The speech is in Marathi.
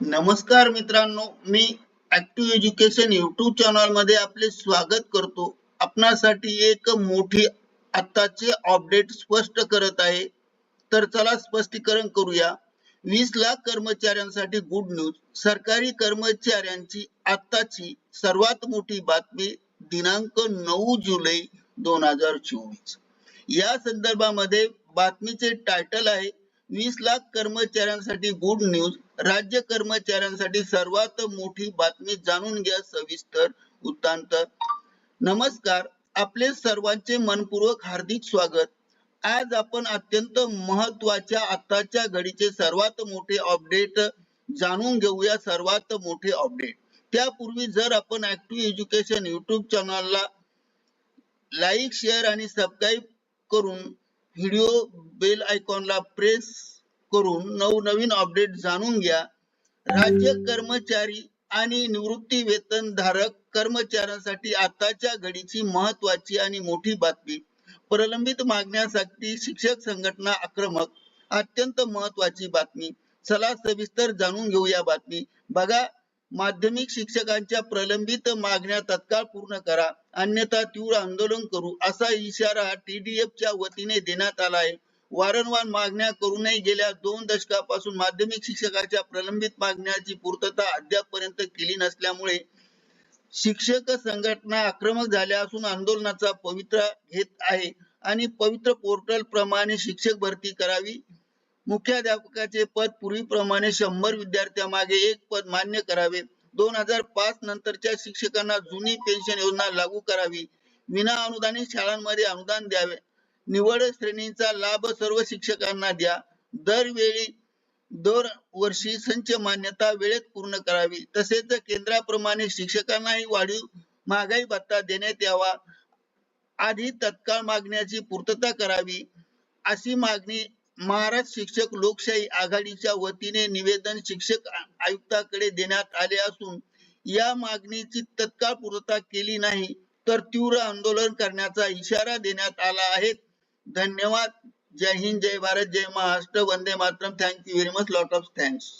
नमस्कार मित्रांनो मी ऍक्टिव्ह एज्युकेशन युट्यूब चॅनलमध्ये आपले स्वागत करतो. आपणासाठी एक मोठी आत्ताचे अपडेट स्पष्ट करत आहे. तर चला स्पष्टीकरण करूया. वीस लाख कर्मचाऱ्यांसाठी गुड न्यूज सरकारी कर्मचाऱ्यांची आत्ताची सर्वात मोठी बातमी दिनांक नऊ जुलै दोन हजार चोवीस. या संदर्भामध्ये बातमीचे टायटल आहे वीस लाख कर्मचाऱ्यांसाठी गुड न्यूज राज्य कर्मचाऱ्यांसाठी सर्वात मोठी बातमी जाणून घ्या सविस्तर वृत्तांत. नमस्कार आपले सर्वांचे मनपूर्वक हार्दिक स्वागत. आज आपण अत्यंत महत्त्वाच्या आताच्या घडीचे सर्वात मोठे अपडेट जाणून घेऊया सर्वात मोठे अपडेट. त्यापूर्वी जर आपण ऍक्टिव्ह एज्युकेशन युट्यूब चॅनलला लाईक शेअर आणि सबस्क्राईब करून व्हिडिओ बेल आयकॉनला प्रेस करून नवनवीन अपडेट जाणून घ्या. राज्य कर्मचारी आणि निवृत्ती वेतन धारक कर्मचाऱ्यांसाठी आताच्या घडीची महत्वाची आणि मोठी बातमी. प्रलंबित मागण्यासाठी शिक्षक संघटना आक्रमक अत्यंत महत्वाची बातमी. चला सविस्तर जाणून घेऊया बातमी. बघा माध्यमिक शिक्षकांच्या प्रलंबित मागण्या तत्काळ पूर्ण करा. अन्यथा तीव्र आंदोलन करू असा इशारा टीडीएफच्या वतीने देण्यात आला आहे. वारंवार मागण्या करूनही गेल्या दोन दशकापासून माध्यमिक शिक्षकाच्या प्रलंबित मागण्याची पूर्तता अद्यापपर्यंत केली नसल्यामुळे शिक्षक संघटना आक्रमक झाल्या असून आंदोलनाचा पवित्रा घेत आहे आणि पवित्र पोर्टल प्रमाणे शिक्षक भरती करावी मुख्याध्यापकाचे पद पूर्वीप्रमाणे शंभर विद्यार्थ्यामागे एक पद मान्य करावे. दोन हजार पाच नंतरच्या शिक्षकांना जुनी पेन्शन योजना लागू करावी. विना अनुदानित शाळांमध्ये अनुदान द्यावे. निवड श्रेणीचा लाभ सर्व शिक्षकांना द्या. दरवेळी दर वर्षी संच मान्यता वेळेत पूर्ण करावी. तसेच केंद्राप्रमाणे शिक्षकांनाही वाढीव महागाई भत्ता देण्यात यावा. आधी तत्काळ मागण्याची पूर्तता करावी. अशी मागणी महाराष्ट्र शिक्षक लोकशाही आघाडीच्या वतीने निवेदन शिक्षक आयुक्ताकडे देण्यात आले असून या मागणीची तत्काळ पूर्तता केली नाही तर तीव्र आंदोलन करण्याचा इशारा देण्यात आला आहे. धन्यवाद. जय हिंद जय भारत जय महाराष्ट्र. वंदे Mataram. Thank you very much lot of thanks